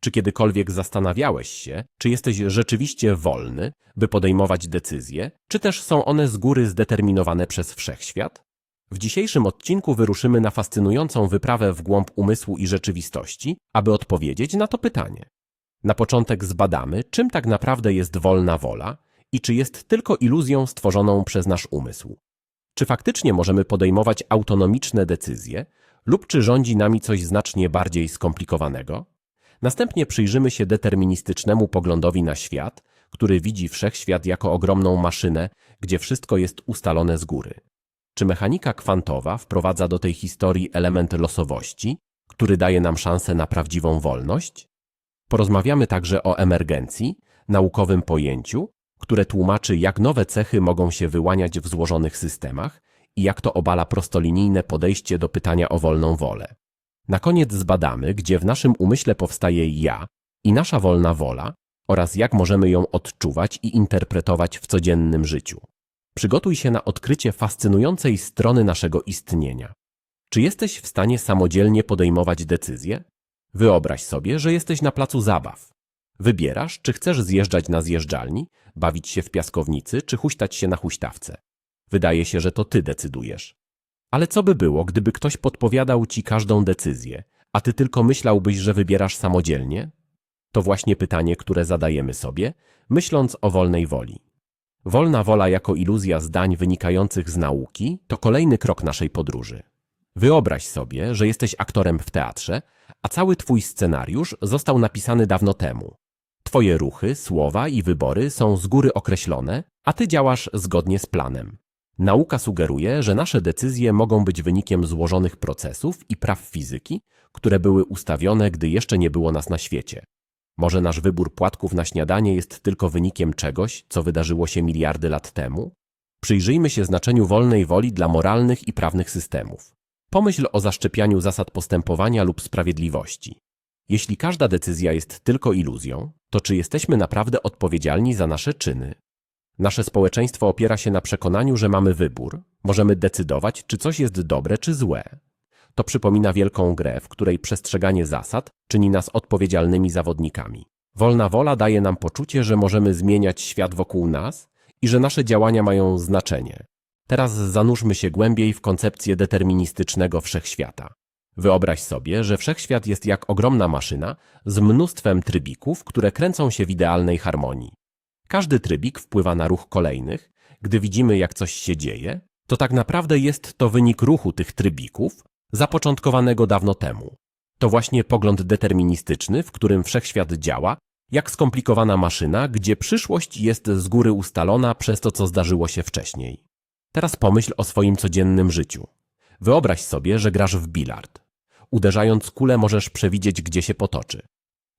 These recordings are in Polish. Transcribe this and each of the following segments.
Czy kiedykolwiek zastanawiałeś się, czy jesteś rzeczywiście wolny, by podejmować decyzje, czy też są one z góry zdeterminowane przez wszechświat? W dzisiejszym odcinku wyruszymy na fascynującą wyprawę w głąb umysłu i rzeczywistości, aby odpowiedzieć na to pytanie. Na początek zbadamy, czym tak naprawdę jest wolna wola i czy jest tylko iluzją stworzoną przez nasz umysł. Czy faktycznie możemy podejmować autonomiczne decyzje, lub czy rządzi nami coś znacznie bardziej skomplikowanego? Następnie przyjrzymy się deterministycznemu poglądowi na świat, który widzi wszechświat jako ogromną maszynę, gdzie wszystko jest ustalone z góry. Czy mechanika kwantowa wprowadza do tej historii element losowości, który daje nam szansę na prawdziwą wolność? Porozmawiamy także o emergencji, naukowym pojęciu, które tłumaczy, jak nowe cechy mogą się wyłaniać w złożonych systemach i jak to obala prostolinijne podejście do pytania o wolną wolę. Na koniec zbadamy, gdzie w naszym umyśle powstaje ja i nasza wolna wola oraz jak możemy ją odczuwać i interpretować w codziennym życiu. Przygotuj się na odkrycie fascynującej strony naszego istnienia. Czy jesteś w stanie samodzielnie podejmować decyzje? Wyobraź sobie, że jesteś na placu zabaw. Wybierasz, czy chcesz zjeżdżać na zjeżdżalni, bawić się w piaskownicy, czy huśtać się na huśtawce. Wydaje się, że to ty decydujesz. Ale co by było, gdyby ktoś podpowiadał ci każdą decyzję, a ty tylko myślałbyś, że wybierasz samodzielnie? To właśnie pytanie, które zadajemy sobie, myśląc o wolnej woli. Wolna wola jako iluzja zdań wynikających z nauki to kolejny krok naszej podróży. Wyobraź sobie, że jesteś aktorem w teatrze, a cały twój scenariusz został napisany dawno temu. Twoje ruchy, słowa i wybory są z góry określone, a ty działasz zgodnie z planem. Nauka sugeruje, że nasze decyzje mogą być wynikiem złożonych procesów i praw fizyki, które były ustawione, gdy jeszcze nie było nas na świecie. Może nasz wybór płatków na śniadanie jest tylko wynikiem czegoś, co wydarzyło się miliardy lat temu? Przyjrzyjmy się znaczeniu wolnej woli dla moralnych i prawnych systemów. Pomyśl o zaszczepianiu zasad postępowania lub sprawiedliwości. Jeśli każda decyzja jest tylko iluzją, to czy jesteśmy naprawdę odpowiedzialni za nasze czyny? Nasze społeczeństwo opiera się na przekonaniu, że mamy wybór, możemy decydować, czy coś jest dobre czy złe. To przypomina wielką grę, w której przestrzeganie zasad czyni nas odpowiedzialnymi zawodnikami. Wolna wola daje nam poczucie, że możemy zmieniać świat wokół nas i że nasze działania mają znaczenie. Teraz zanurzmy się głębiej w koncepcję deterministycznego wszechświata. Wyobraź sobie, że wszechświat jest jak ogromna maszyna z mnóstwem trybików, które kręcą się w idealnej harmonii. Każdy trybik wpływa na ruch kolejnych. Gdy widzimy, jak coś się dzieje, to tak naprawdę jest to wynik ruchu tych trybików, zapoczątkowanego dawno temu. To właśnie pogląd deterministyczny, w którym wszechświat działa, jak skomplikowana maszyna, gdzie przyszłość jest z góry ustalona przez to, co zdarzyło się wcześniej. Teraz pomyśl o swoim codziennym życiu. Wyobraź sobie, że grasz w bilard. Uderzając kulę możesz przewidzieć, gdzie się potoczy.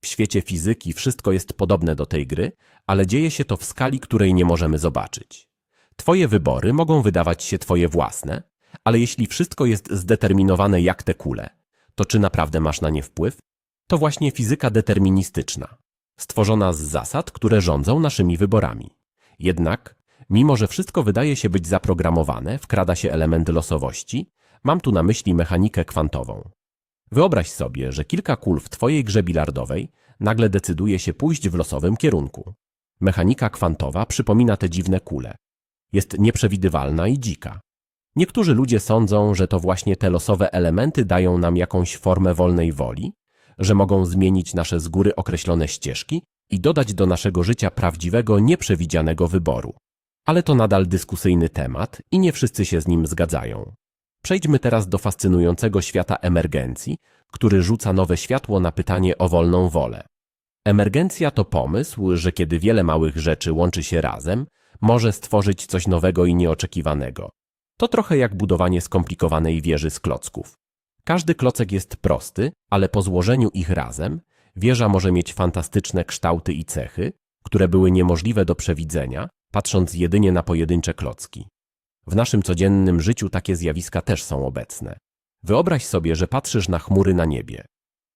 W świecie fizyki wszystko jest podobne do tej gry, ale dzieje się to w skali, której nie możemy zobaczyć. Twoje wybory mogą wydawać się twoje własne, ale jeśli wszystko jest zdeterminowane jak te kule, to czy naprawdę masz na nie wpływ? To właśnie fizyka deterministyczna, stworzona z zasad, które rządzą naszymi wyborami. Jednak, mimo że wszystko wydaje się być zaprogramowane, wkrada się element losowości, mam tu na myśli mechanikę kwantową. Wyobraź sobie, że kilka kul w twojej grze bilardowej nagle decyduje się pójść w losowym kierunku. Mechanika kwantowa przypomina te dziwne kule. Jest nieprzewidywalna i dzika. Niektórzy ludzie sądzą, że to właśnie te losowe elementy dają nam jakąś formę wolnej woli, że mogą zmienić nasze z góry określone ścieżki i dodać do naszego życia prawdziwego, nieprzewidzianego wyboru. Ale to nadal dyskusyjny temat i nie wszyscy się z nim zgadzają. Przejdźmy teraz do fascynującego świata emergencji, który rzuca nowe światło na pytanie o wolną wolę. Emergencja to pomysł, że kiedy wiele małych rzeczy łączy się razem, może stworzyć coś nowego i nieoczekiwanego. To trochę jak budowanie skomplikowanej wieży z klocków. Każdy klocek jest prosty, ale po złożeniu ich razem, wieża może mieć fantastyczne kształty i cechy, które były niemożliwe do przewidzenia, patrząc jedynie na pojedyncze klocki. W naszym codziennym życiu takie zjawiska też są obecne. Wyobraź sobie, że patrzysz na chmury na niebie.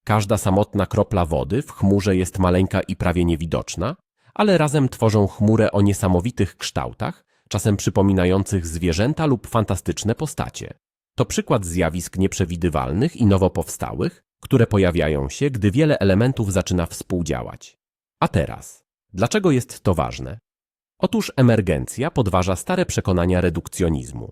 Każda samotna kropla wody w chmurze jest maleńka i prawie niewidoczna, ale razem tworzą chmurę o niesamowitych kształtach, czasem przypominających zwierzęta lub fantastyczne postacie. To przykład zjawisk nieprzewidywalnych i nowo powstałych, które pojawiają się, gdy wiele elementów zaczyna współdziałać. A teraz, dlaczego jest to ważne? Otóż emergencja podważa stare przekonania redukcjonizmu.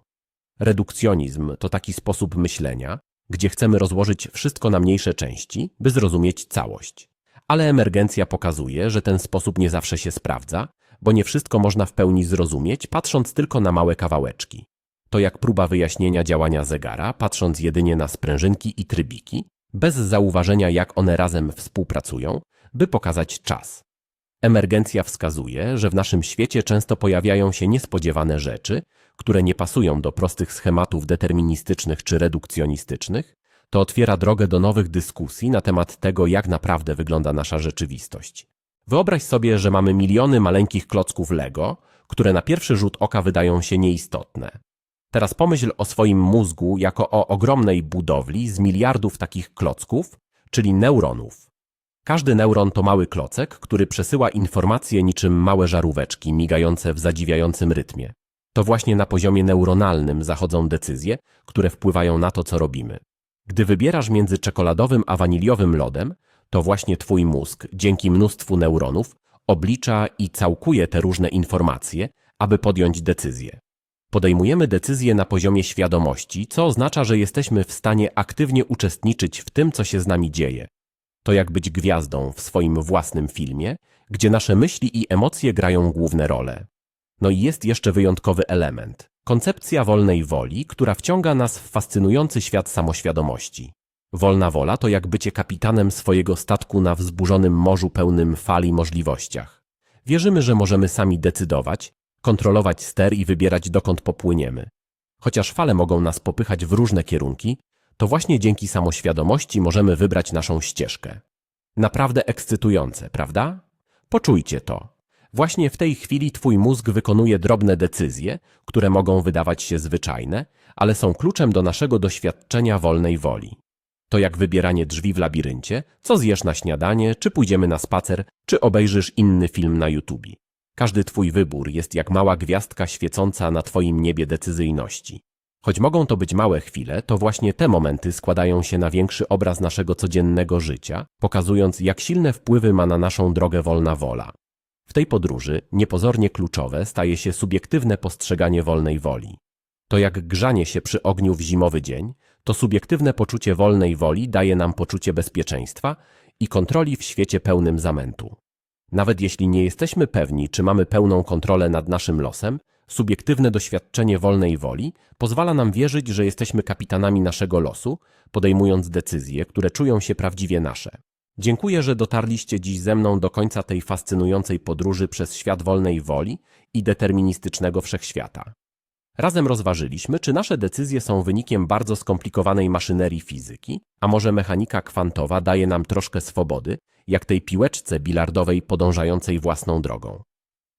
Redukcjonizm to taki sposób myślenia, gdzie chcemy rozłożyć wszystko na mniejsze części, by zrozumieć całość. Ale emergencja pokazuje, że ten sposób nie zawsze się sprawdza, bo nie wszystko można w pełni zrozumieć, patrząc tylko na małe kawałeczki. To jak próba wyjaśnienia działania zegara, patrząc jedynie na sprężynki i trybiki, bez zauważenia jak one razem współpracują, by pokazać czas. Emergencja wskazuje, że w naszym świecie często pojawiają się niespodziewane rzeczy, które nie pasują do prostych schematów deterministycznych czy redukcjonistycznych, to otwiera drogę do nowych dyskusji na temat tego, jak naprawdę wygląda nasza rzeczywistość. Wyobraź sobie, że mamy miliony maleńkich klocków Lego, które na pierwszy rzut oka wydają się nieistotne. Teraz pomyśl o swoim mózgu jako o ogromnej budowli z miliardów takich klocków, czyli neuronów. Każdy neuron to mały klocek, który przesyła informacje niczym małe żaróweczki migające w zadziwiającym rytmie. To właśnie na poziomie neuronalnym zachodzą decyzje, które wpływają na to, co robimy. Gdy wybierasz między czekoladowym a waniliowym lodem, to właśnie twój mózg, dzięki mnóstwu neuronów, oblicza i całkuje te różne informacje, aby podjąć decyzję. Podejmujemy decyzje na poziomie świadomości, co oznacza, że jesteśmy w stanie aktywnie uczestniczyć w tym, co się z nami dzieje. To jak być gwiazdą w swoim własnym filmie, gdzie nasze myśli i emocje grają główne role. No i jest jeszcze wyjątkowy element koncepcja wolnej woli, która wciąga nas w fascynujący świat samoświadomości. Wolna wola to jak bycie kapitanem swojego statku na wzburzonym morzu pełnym fal i możliwościach. Wierzymy, że możemy sami decydować, kontrolować ster i wybierać dokąd popłyniemy. Chociaż fale mogą nas popychać w różne kierunki, to właśnie dzięki samoświadomości możemy wybrać naszą ścieżkę. Naprawdę ekscytujące, prawda? Poczujcie to. Właśnie w tej chwili twój mózg wykonuje drobne decyzje, które mogą wydawać się zwyczajne, ale są kluczem do naszego doświadczenia wolnej woli. To jak wybieranie drzwi w labiryncie, co zjesz na śniadanie, czy pójdziemy na spacer, czy obejrzysz inny film na YouTube. Każdy twój wybór jest jak mała gwiazdka świecąca na twoim niebie decyzyjności. Choć mogą to być małe chwile, to właśnie te momenty składają się na większy obraz naszego codziennego życia, pokazując jak silne wpływy ma na naszą drogę wolna wola. W tej podróży niepozornie kluczowe staje się subiektywne postrzeganie wolnej woli. To jak grzanie się przy ogniu w zimowy dzień, to subiektywne poczucie wolnej woli daje nam poczucie bezpieczeństwa i kontroli w świecie pełnym zamętu. Nawet jeśli nie jesteśmy pewni, czy mamy pełną kontrolę nad naszym losem, subiektywne doświadczenie wolnej woli pozwala nam wierzyć, że jesteśmy kapitanami naszego losu, podejmując decyzje, które czują się prawdziwie nasze. Dziękuję, że dotarliście dziś ze mną do końca tej fascynującej podróży przez świat wolnej woli i deterministycznego wszechświata. Razem rozważyliśmy, czy nasze decyzje są wynikiem bardzo skomplikowanej maszynerii fizyki, a może mechanika kwantowa daje nam troszkę swobody, jak tej piłeczce bilardowej podążającej własną drogą.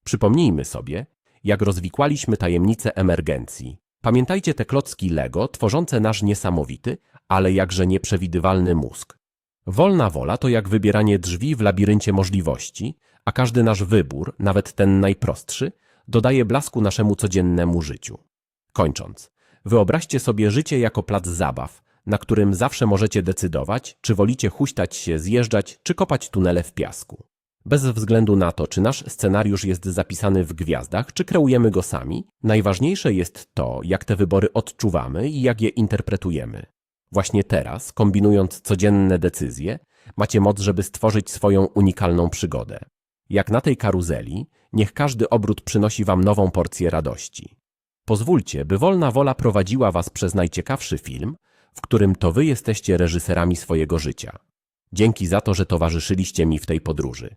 Przypomnijmy sobie, jak rozwikłaliśmy tajemnicę emergencji. Pamiętajcie te klocki Lego tworzące nasz niesamowity, ale jakże nieprzewidywalny mózg. Wolna wola to jak wybieranie drzwi w labiryncie możliwości, a każdy nasz wybór, nawet ten najprostszy, dodaje blasku naszemu codziennemu życiu. Kończąc, wyobraźcie sobie życie jako plac zabaw, na którym zawsze możecie decydować, czy wolicie huśtać się, zjeżdżać, czy kopać tunele w piasku. Bez względu na to, czy nasz scenariusz jest zapisany w gwiazdach, czy kreujemy go sami, najważniejsze jest to, jak te wybory odczuwamy i jak je interpretujemy. Właśnie teraz, kombinując codzienne decyzje, macie moc, żeby stworzyć swoją unikalną przygodę. Jak na tej karuzeli, niech każdy obrót przynosi wam nową porcję radości. Pozwólcie, by wolna wola prowadziła was przez najciekawszy film, w którym to wy jesteście reżyserami swojego życia. Dzięki za to, że towarzyszyliście mi w tej podróży.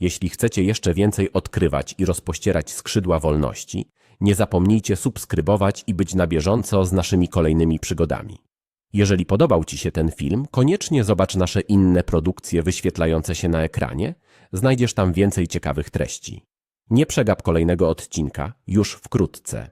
Jeśli chcecie jeszcze więcej odkrywać i rozpościerać skrzydła wolności, nie zapomnijcie subskrybować i być na bieżąco z naszymi kolejnymi przygodami. Jeżeli podobał Ci się ten film, koniecznie zobacz nasze inne produkcje wyświetlające się na ekranie. Znajdziesz tam więcej ciekawych treści. Nie przegap kolejnego odcinka już wkrótce.